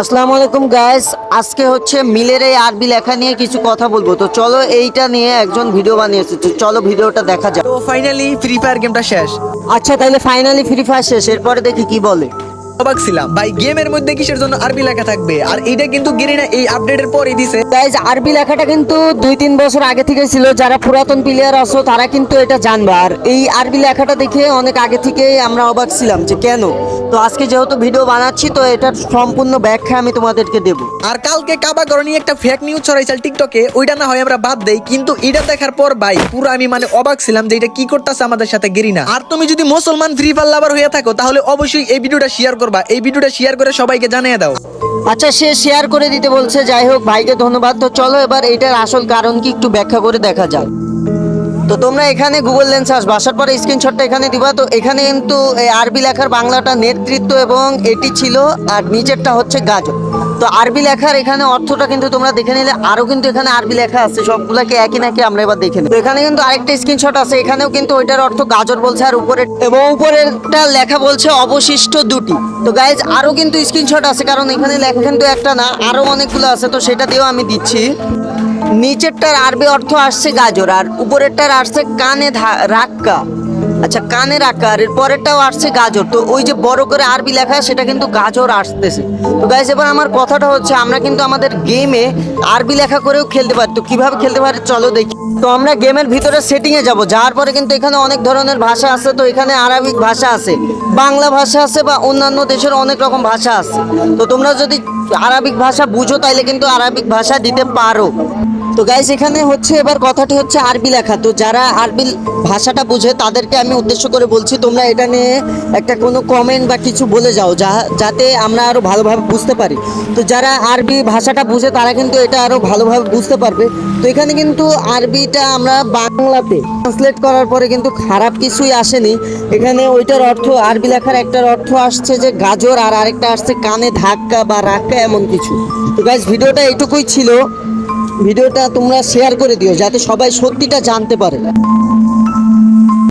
আসসালামু আলাইকুম গাইস আজকে হচ্ছে মিলের এই আরবি লেখা নিয়ে কিছু কথা বলব। তো চলো এইটা নিয়ে একজন ভিডিও বানিয়েছে। তো চলো ভিডিওটা দেখা যাক। তো ফাইনালি ফ্রি ফায়ার গেমটা শেষ। আচ্ছা তাহলে ফাইনালি ফ্রি ফায়ার শেষ। এরপরে দেখি কি বলে। অবাক ছিলাম। ভাই গেমের মধ্যে কিসের জন্য আরবি লেখা থাকবে? আর এটা কিন্তু গেরিনা এই আপডেটের পরই দিছে। গাইজ আরবি লেখাটা কিন্তু দুই তিন বছর আগে থেকে ছিল। যারা পুরাতন প্লেয়ার আছো তারা কিন্তু এটা জানবে। আর এই আরবি লেখাটা দেখে অনেক আগে থেকেই আমরা অবাক ছিলাম যে কেন? তো আজকে যেহেতু ভিডিও বানাচ্ছি তো এটার সম্পূর্ণ ব্যাখ্যা আমি তোমাদেরকে দেবো। আর কালকে কাবা করণী একটা ফেক নিউজ ছড়াইছিল টিকটকে ওইটা না হয় আমরা বাদ দেই কিন্তু এটা দেখার পর ভাই পুরো আমি মানে অবাক ছিলাম যে এটা কি করতেছে আমাদের সাথে গেরিনা। আর তুমি যদি মুসলমান ফ্রি ফায়ার লাভার হয়ে থাকো তাহলে অবশ্যই এই ভিডিওটা শেয়ার করবা। এই ভিডিওটা শেয়ার করে সবাইকে জানিয়ে দাও। আচ্ছা সে শেয়ার করে দিতে বলছে, যাই হোক, ভাইকে ধন্যবাদ। তো চলো এবার এটার আসল কারণ কি একটু ব্যাখ্যা করে দেখা যাক। তো তোমরা এখানে গুগল লেন্স আসবে। আসার পরে স্ক্রিনশটটা এখানে দিবা। তো এখানে কিন্তু আরবি লেখার বাংলাটা নেতৃত্ব এবং এটি ছিল, আর নিচেরটা হচ্ছে গাজর। তো আরবি লেখার এখানে অর্থটা কিন্তু তোমরা দেখে নিলে। আরও কিন্তু এখানে আরবি লেখা আছে, সবগুলোকে একই নাকি আমরা এবার দেখে নিই এখানে কিন্তু আরেকটা স্ক্রিনশট আছে, এখানেও কিন্তু ওইটার অর্থ গাজর বলছে আর উপরে এবং উপরেরটা লেখা বলছে অবশিষ্ট দুটি। তো গাইজ আরও কিন্তু স্ক্রিনশট আছে, কারণ এখানে লেখা কিন্তু একটা না, আরও অনেকগুলো আছে, তো সেটা দিয়েও আমি দিচ্ছি। নিচেরটার আরবি অর্থ আসছে গাজর, আর উপরেরটার আসছে কানে রাক্কা। আচ্ছা কানের আকার এর পরেরটাও আসছে গাজর। তো ওই যে বড় করে আরবি লেখা সেটা কিন্তু গাজর আসতেছে। তো গাইজ এবার আমার কথাটা হচ্ছে, আমরা কিন্তু আমাদের গেমে আরবি লেখা করেও খেলতে পারি। তো কীভাবে খেলতে পারি, চলো দেখি। তো আমরা গেমের ভিতরে সেটিংয়ে যাব। যাওয়ার পরে কিন্তু এখানে অনেক ধরনের ভাষা আছে, তো এখানে আরবিক ভাষা আছে। বাংলা ভাষা আছে বা অন্যান্য দেশের অনেক রকম ভাষা আছে। তো তোমরা যদি আরবিক ভাষা বুঝো, তাইলে কিন্তু আরবিক ভাষা দিতে পারো। তো গাইস এখানে হচ্ছে এবার কথাটি হচ্ছে আরবি লেখা। তো যারা আরবি ভাষাটা বুঝে, তাদেরকে আমি উদ্দেশ্য করে বলছি, তোমরা এটা নিয়ে একটা কোনো কমেন্ট বা কিছু বলে যাও, যা, যাতে আমরা আরও ভালোভাবে বুঝতে পারি। তো যারা আরবি ভাষাটা বুঝে, তারা কিন্তু এটা আরও ভালোভাবে বুঝতে পারবে। তো এখানে কিন্তু আরবিটা আমরা বাংলাতে ট্রান্সলেট করার পরে কিন্তু খারাপ কিছুই আসেনি। এখানে ওইটার অর্থ, আরবি লেখার একটার অর্থ আসছে যে গাজর, আর আরেকটা আসছে কানে ধাক্কা বা রাক্কা, এমন কিছু। তো গাইস ভিডিওটা এইটুকুই ছিল। ভিডিওটা তোমরা শেয়ার করে দিও যাতে সবাই সত্যিটা জানতে পারে।